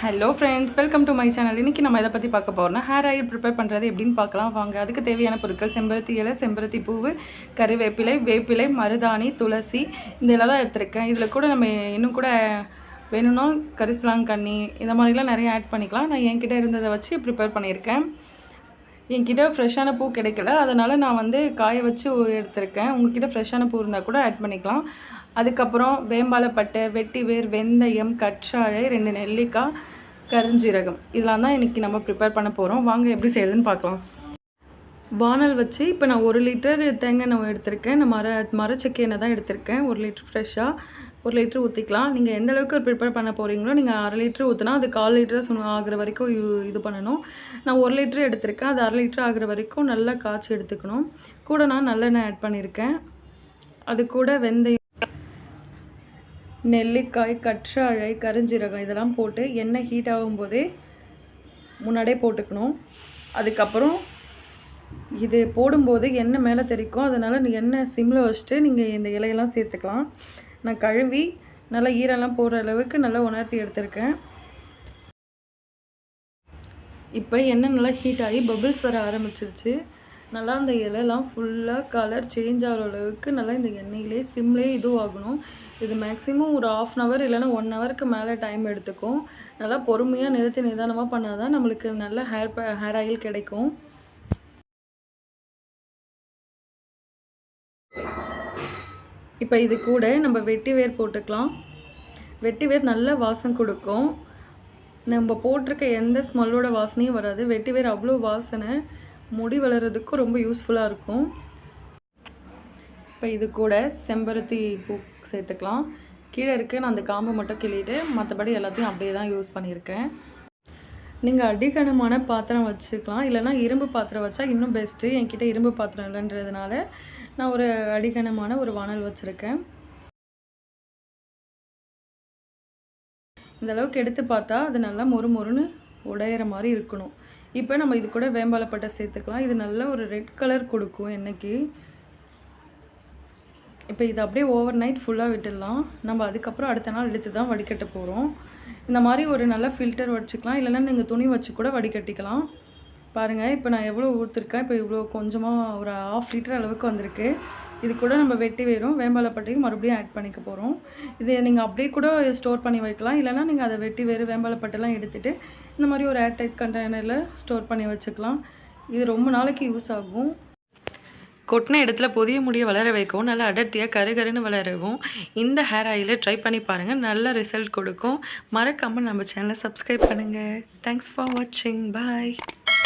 Hello friends welcome to my channel இன்றைக்கி நம்ம இதை பற்றி பார்க்க போகிறோம்னா ஹேர் ஆயில் ப்ரிப்பேர் பண்ணுறது எப்படின்னு பார்க்கலாம். வாங்க அதுக்கு தேவையான பொருட்கள் செம்பருத்தி இலை செம்பருத்தி பூவு கறிவேப்பிலை வேப்பிலை மருதாணி துளசி இந்த இலை தான் எடுத்திருக்கேன். இதில் கூட நம்ம இன்னும் கூட வேணும்னா கரிசலாங்கண்ணி இந்த மாதிரிலாம் நிறைய ஆட் பண்ணிக்கலாம். நான் என்கிட்ட இருந்ததை வச்சு ப்ரிப்பேர் பண்ணியிருக்கேன். என்கிட்ட ஃப்ரெஷ்ஷான பூ கிடைக்கல. அதனால் நான் வந்து காய வச்சு எடுத்திருக்கேன். உங்ககிட்ட ஃப்ரெஷ்ஷான பூ இருந்தால் கூட ஆட் பண்ணிக்கலாம். அதுக்கப்புறம் வேம்பாலப்பட்டை வெட்டி வேர் வெந்தயம் கற்றாழை ரெண்டு நெல்லிக்காய் கருஞ்சீரகம். இதெல்லாம் தான் இன்றைக்கி நம்ம ப்ரிப்பேர் பண்ண போகிறோம் வாங்க எப்படி செய்யுதுன்னு பார்க்கலாம். வானல் வச்சு இப்போ நான் ஒரு லிட்டர் தேங்காய் எண்ணெய் எடுத்திருக்கேன். நான் மர மரச்செக்கு எண்ணெய் தான் எடுத்திருக்கேன். ஒரு லிட்டர் ஃப்ரெஷ்ஷாக ஒரு லிட்டர் ஊற்றிக்கலாம் நீங்கள் எந்த அளவுக்கு ப்ரிப்பேர் பண்ண போகிறீங்களோ நீங்கள் அரை லிட்டர் ஊற்றினா அது கால் லிட்டர் சொன்ன ஆகிற வரைக்கும் இது- இது பண்ணணும். நான் ஒரு லிட்டர் எடுத்திருக்கேன். அது அரை லிட்டர் ஆகிற வரைக்கும் நல்லா காய்ச்சி எடுத்துக்கணும். கூட நான் நல்லெண்ணெய் ஆட் பண்ணியிருக்கேன். அது கூட வெந்தயம் நெல்லிக்காய் கற்றாழை கருஞ்சீரகம் இதெல்லாம் போட்டு எண்ணெய் ஹீட் ஆகும்போதே முன்னாடியே போட்டுக்கணும். அதுக்கப்புறம் இது போடும்போது எண்ணெய் மேலே தெரிக்கும் அதனால் நீங்கள் எண்ணெய் சிம்மில் வச்சுட்டு நீங்கள் இந்த இலையெல்லாம் சேர்த்துக்கலாம். நான் கழுவி நல்லா ஈரெல்லாம் போடுற அளவுக்கு நல்லா உணர்த்தி எடுத்திருக்கேன். இப்போ எண்ணெய் நல்லா ஹீட் ஆகி பபிள்ஸ் வர ஆரம்பிச்சிருச்சு. நல்லா அந்த இலைலாம் ஃபுல்லாக கலர் சேஞ்ச் ஆகிற அளவுக்கு நல்லா இந்த எண்ணெயிலே சிம்லேயே இதுவாகணும். இது மேக்ஸிமம் ஒரு ஆஃப் அன் ஹவர் இல்லைன்னா ஒன் ஹவருக்கு மேலே டைம் எடுத்துக்கும். நல்லா பொறுமையாக நிறுத்தி நிதானமாக பண்ணால் தான் நம்மளுக்கு நல்ல ஹேர் ஹேர் ஆயில் கிடைக்கும். இப்போ இது கூட நம்ம வெட்டி வேர் போட்டுக்கலாம். வெட்டி வேர் நல்ல வாசம் கொடுக்கும். நம்ம போட்டிருக்க எந்த ஸ்மெல்லோட வாசனையும் வராது. வெட்டி வேர் அவ்வளோ வாசனை. முடி வளர்கிறதுக்கும் ரொம்ப யூஸ்ஃபுல்லாக இருக்கும். இப்போ இது கூட செம்பருத்தி பூ சேர்த்துக்கலாம். கீழே இருக்க நான் அந்த காம்பு மட்டும் கிள்ளிட்டு மற்றபடி எல்லாத்தையும் அப்படியே தான் யூஸ் பண்ணியிருக்கேன். நீங்கள் அடிகனமான பாத்திரம் வச்சுக்கலாம். இல்லைன்னா இரும்பு பாத்திரம் வச்சா இன்னும் பெஸ்ட்டு என்கிட்ட இரும்பு பாத்திரம் இல்லைன்றதுனால நான் ஒரு அடிகனமான ஒரு வானல் வச்சுருக்கேன். இந்த அளவுக்கு எடுத்து பார்த்தா அது நல்லா மொறு மொறுன்னு உடையிற மாதிரி இருக்கணும். இப்போ நம்ம இது கூட வேம்பாலப்பட்டை சேர்த்துக்கலாம். இது நல்ல ஒரு ரெட் கலர் கொடுக்கும் எண்ணெய்க்கு இப்போ இது அப்படியே ஓவர் நைட் ஃபுல்லாக விட்டுடலாம். நம்ம அதுக்கப்புறம் அடுத்த நாள் எடுத்து தான் வடிகட்ட போகிறோம் இந்த மாதிரி ஒரு நல்ல ஃபில்டர் வச்சுக்கலாம் இல்லைன்னா நீங்கள் துணி வச்சு கூட வடிகட்டிக்கலாம். பாருங்கள் இப்போ நான் எவ்வளோ ஊற்றுருக்கேன் இப்போ இவ்வளோ கொஞ்சமாக ஒரு ஆஃப் லிட்டர் அளவுக்கு வந்திருக்கு. இது கூட நம்ம வெட்டி வேறும் வேம்பாலப்பட்டையும் மறுபடியும் ஆட் பண்ணிக்க போகிறோம் இது நீங்கள் அப்படியே கூட ஸ்டோர் பண்ணி வைக்கலாம். இல்லைன்னா நீங்கள் அதை வெட்டி வேறு வேம்பாலப்பட்டெல்லாம் எடுத்துகிட்டு இந்த மாதிரி ஒரு ஏர்டைட் கண்டெய்னரில் ஸ்டோர் பண்ணி வச்சுக்கலாம். இது ரொம்ப நாளைக்கு யூஸ் ஆகும். கொட்டின இடத்துல புதிய முடியை வளர வைக்கவும் நல்லா அடர்த்தியாக கருகருன்னு வளரவும் இந்த ஹேர் ஆயிலை ட்ரை பண்ணி பாருங்கள் நல்ல ரிசல்ட் கொடுக்கும். மறக்காமல் நம்ம சேனலை சப்ஸ்கிரைப் பண்ணுங்கள் தேங்க்ஸ் ஃபார் வாட்சிங் பாய்